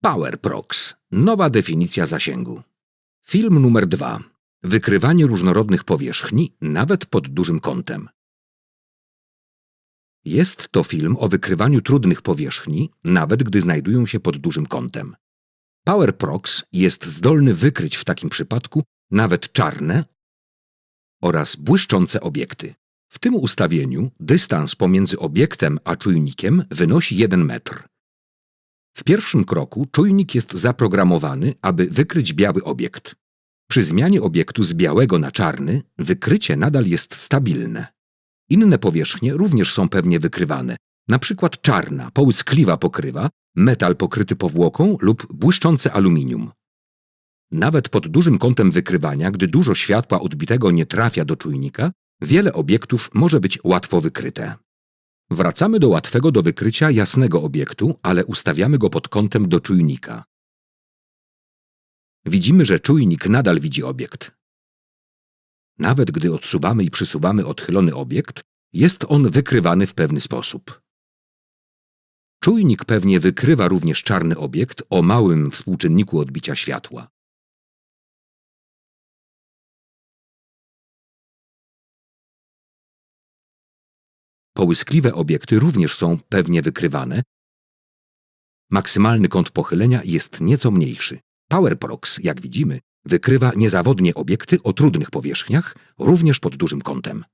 PowerProx. Nowa definicja zasięgu. Film numer dwa. Wykrywanie różnorodnych powierzchni, nawet pod dużym kątem. Jest to film o wykrywaniu trudnych powierzchni, nawet gdy znajdują się pod dużym kątem. PowerProx jest zdolny wykryć w takim przypadku nawet czarne oraz błyszczące obiekty. W tym ustawieniu dystans pomiędzy obiektem a czujnikiem wynosi 1 metr. W pierwszym kroku czujnik jest zaprogramowany, aby wykryć biały obiekt. Przy zmianie obiektu z białego na czarny wykrycie nadal jest stabilne. Inne powierzchnie również są pewnie wykrywane, na przykład czarna, połyskliwa pokrywa, metal pokryty powłoką lub błyszczące aluminium. Nawet pod dużym kątem wykrywania, gdy dużo światła odbitego nie trafia do czujnika, wiele obiektów może być łatwo wykryte. Wracamy do łatwego do wykrycia jasnego obiektu, ale ustawiamy go pod kątem do czujnika. Widzimy, że czujnik nadal widzi obiekt. Nawet gdy odsuwamy i przysuwamy odchylony obiekt, jest on wykrywany w pewny sposób. Czujnik pewnie wykrywa również czarny obiekt o małym współczynniku odbicia światła. Połyskliwe obiekty również są pewnie wykrywane. Maksymalny kąt pochylenia jest nieco mniejszy. PowerProx, jak widzimy, wykrywa niezawodnie obiekty o trudnych powierzchniach, również pod dużym kątem.